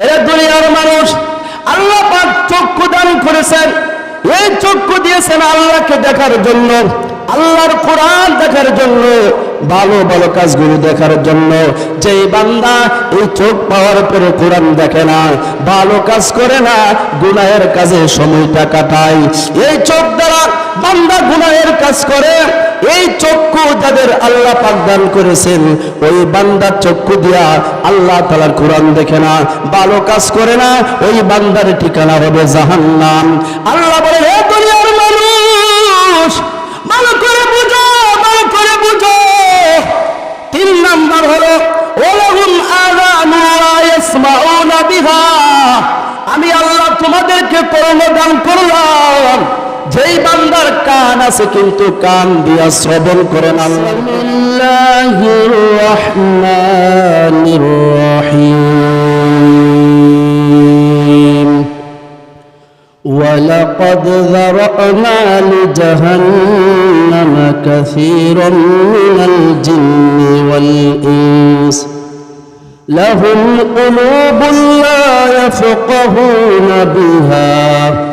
এরা দুনিয়ার মানুষ। আল্লাহ পাক চক্ষু দান করেছেন। এই চক্ষু দিয়েছেন আল্লাহকে দেখার জন্য। আল্লাহর কোরআন দেখার জন্য। ভালো ভালো কাজগুলো দেখার জন্য। যে বান্দা এই চোখ পাওয়ার পরে কোরআন দেখে না, ভালো কাজ করে না, গুনাহের কাজে সময়টা কাটায়। এই চোখ দ্বারা বান্দা গুনাহের কাজ করে। এই চক্ষু যাদের আল্লাহ পাক দান করেছেন, ওই বান্দার চক্ষু দিয়া আল্লাহ তালার কোরআন দেখে না, ভালো কাজ করে না, ওই বান্দার ঠিকানা হবে জাহান্নাম। আল্লাহ বলে, হে দুনিয়ার মানুষ, ভালো করে বুঝো, ভালো করে বুঝো। তিন নাম্বার হলো ওলাহুম আযানু লা ইয়াসমাউনা বিহা। আমি আল্লাহ তোমাদেরকে করোনা দান করলাম। যেই বান্দার কান আছে কিন্তু কান দিয়া শ্রবণ করেন আল্লাহির রহমানির রহিম ولقد ذرأنا لجهنم كثيرا من الجن والإنس لهم قلوب لا يفقهون بها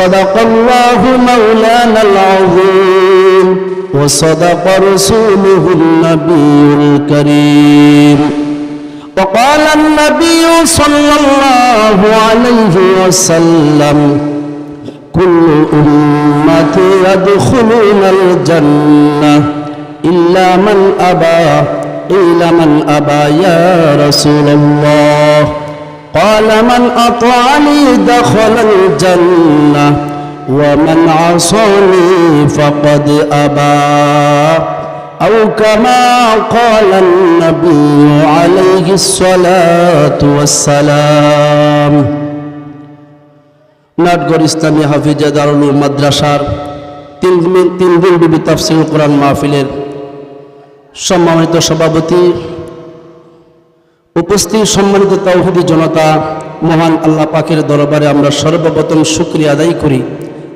صدق الله مولانا العظيم وصدق رسوله النبي الكريم. وقال النبي صلى الله عليه وسلم كل أمتي يدخلون الجنة إلا من أبى إلا من أبى يا رسول الله. قال من أطعني دخل الجنة ومن عصاني فقد أبى أو كما قال النبي عليه الصلاة والسلام নাটগড় ইসলামী হাফিজা দারুল মাদ্রাসার তিন দিন তিন দিন বিবি তাফসিল কোরআন মাহফিলের সম্মানিত সভাপতি উপস্থিত সম্মানিত তৌহিদি জনতা, মহান আল্লাহ পাকের দরবারে আমরা সর্বপ্রথম শুক্রিয়া আদায় করি।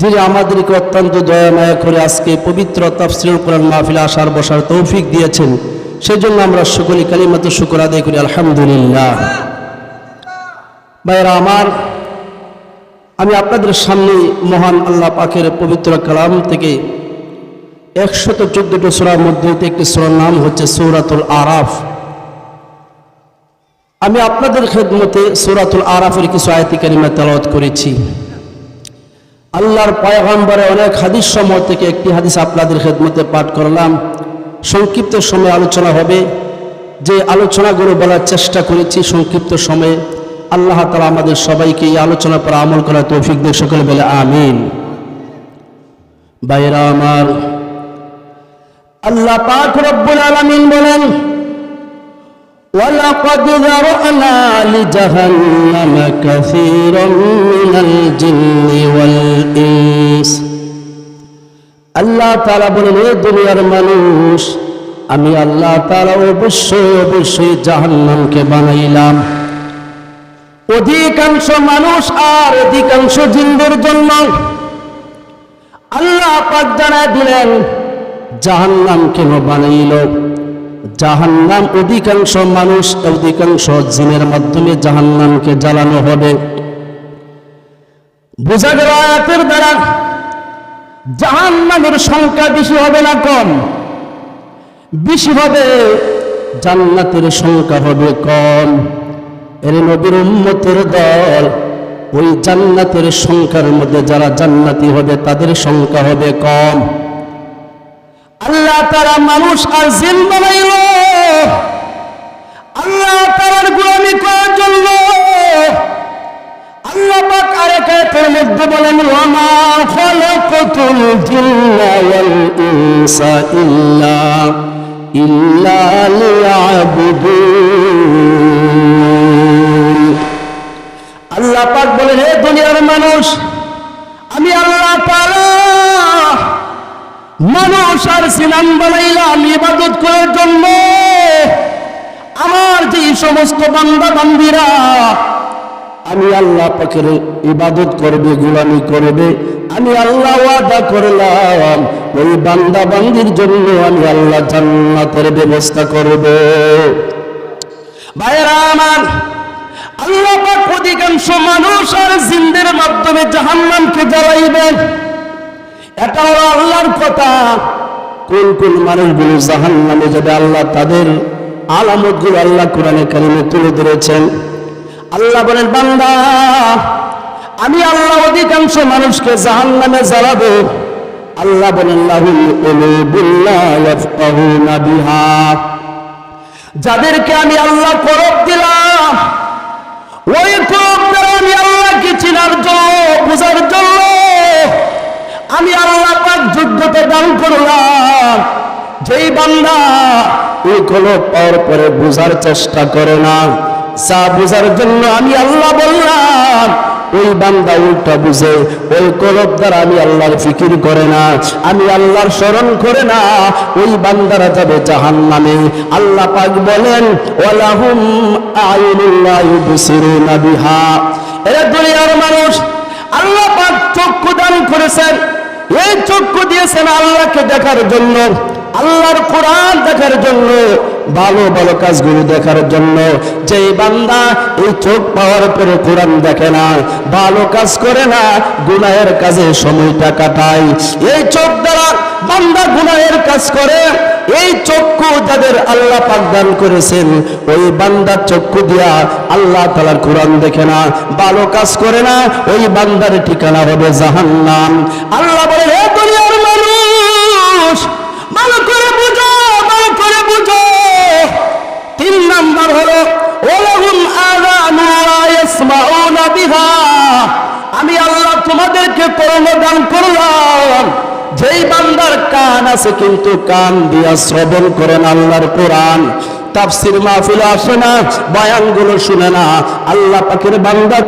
যিনি আমাদেরকে অত্যন্ত দয়া মায়া করে আজকে পবিত্র তাফসিল কোরআন মাহফিলে আসার বসার তৌফিক দিয়েছেন, সেজন্য আমরা সকলে কালিমাত শুক্র আদায় করি, আলহামদুলিল্লাহ। ভাইরা আমার, আমি আপনাদের সামনে মহান আল্লাহ পাকের পবিত্র কালাম থেকে একশত চোদ্দটি সোরার মধ্যে একটি সোরার নাম হচ্ছে সৌরাতুল আরাফ। আমি আপনাদের খেদমতে সুরাতুল আরাফের কিছু আয়তি কারিমা করেছি। আল্লাহর পয়গম্বরে অনেক হাদিস সময় থেকে একটি হাদিস আপনাদের খেদমতে পাঠ করলাম। সংক্ষিপ্ত সময় আলোচনা হবে। যে আলোচনাগুলো বলার চেষ্টা করেছি সংক্ষিপ্ত সময়ে, আল্লাহ তালা আমাদের সবাইকে এই আলোচনার পর আমল করা তৌফিক দিয়ে সকলে বলে আমিন। বাইরা আমার, আল্লাহ পাক রব্বুল আলামিন বলেন ولقد ذرأنا لجهنم كثيرا من الجن والإنس আল্লাহ তাআলা বলেন এ দুনিয়ার মানুষ আমি আল্লাহ তাআলা অবশ্যই অবশ্যই জাহান্নামকে বানাইলাম অধিকাংশ মানুষ আর অধিকাংশ জিনদের জন্য আল্লাহ পাক জানায় দিলেন জাহান্নাম কেন বানাইল জাহান্নাম অধিকাংশ মানুষ অধিকাংশ জিনের মাধ্যমে জাহান্নামকে জ্বালানো হবে। বোঝা গেল আয়াতের দ্বারা জাহান্নামের সংখ্যা বেশি হবে না কম? বেশি হবে, জান্নাতের সংখ্যা হবে কম। এর নবীর উম্মতের দল ওই জান্নাতের সংখ্যার মধ্যে যারা জান্নাতি হবে, তাদের সংখ্যা হবে কম। আল্লাহ তারা মানুষ আর জিন বানাইল। আল্লাহ তারার গুলামি করার জন্য। আল্লাহ পাক আরেক আয়াতের মধ্যে বলেন জিন্না ওয়াল ইনসা ইল্লা ইল্লা লিয়াবুদুন। আল্লাহ পাক বলেন, হে দুনিয়ার মানুষ মানুষ আর সিনাম বানাইলাম ইবাদত করার জন্য আমার যে সমস্ত বান্দা বান্দিরা আমি আল্লাহ পাকের ইবাদত করবে, গুলামি করবে, আমি আল্লাহ ওয়াদা করলাম। ওই বান্দা বান্দির জন্য আমি আল্লাহ জান্নাতের ব্যবস্থা করব। ভাইরা আমার, আল্লাহ পাক অধিকাংশ মানুষ আর জিন্দের মাধ্যমে জাহান্নামকে জ্বালাইবেন। এটা হলো আল্লাহর কথা। কোন কোন মানুষগুলো জাহান নামে যাবে, আল্লাহ তাদের আলামতগুলো আল্লাহ কোরআনে তুলে ধরেছেন। আল্লাহ বলেন, বান্দা, আমি আল্লাহ অধিকাংশ মানুষকে জাহান নামে জ্বালাবো। আল্লাহ বলেন যাদেরকে আমি আল্লাহ করব দিলাম, ওই করব আমি আল্লাহকে চিনার জন্য বোঝার জন্য আমি আল্লাহ পাক যোগ্যতা দান করলাম। যেই বান্দা কলব পাওয়ার পরে বোঝার চেষ্টা করে না। যা বোঝার জন্য আমি আল্লাহ বললাম, ওই বান্দা উল্টা বুঝে, ওই কলব দ্বারা আমি আল্লাহর ফিকির করে না, আমি আল্লাহর স্মরণ করে না, ওই বান্দারা যাবে জাহান নামে আল্লাহ পাক বলেন, ওয়ালাহুম আয়ুনুল্লাহ ইউবসিরুনা বিহা। এরা দুনিয়ার মানুষ, আল্লাহ পাক চক্ষু দান করেছেন। এই চক্ষু দিয়েছেন আল্লাহকে দেখার জন্য, আল্লাহর কোরআন দেখার জন্য, ভালো ভালো কাজগুলো দেখার জন্য। যে বান্দা এই চোখ পাওয়ার পরে কোরআন দেখে না, ভালো কাজ করে না, গুনাহের কাজে সময়টা কাটায়। এই চোখ দ্বারা বান্দা গুনাহের কাজ করে, এই চক্ষু যাদের আল্লাহ পাক দান করেছেন, ওই বান্দার চক্ষু দিয়া আল্লাহ তালার কোরআন দেখে না, ভালো কাজ করে না, ওই বান্দার ঠিকানা হবে জাহান্নাম। আল্লাহ করোনা দান করলাম। যেই বান্দার কান আছে কিন্তু কান দিয়া শ্রবণ করেন আল্লাহর কোরআন। তাফসির মাহফিল আসে না, বয়ানগুলো শুনে না। আল্লাহ পাখির বান্দা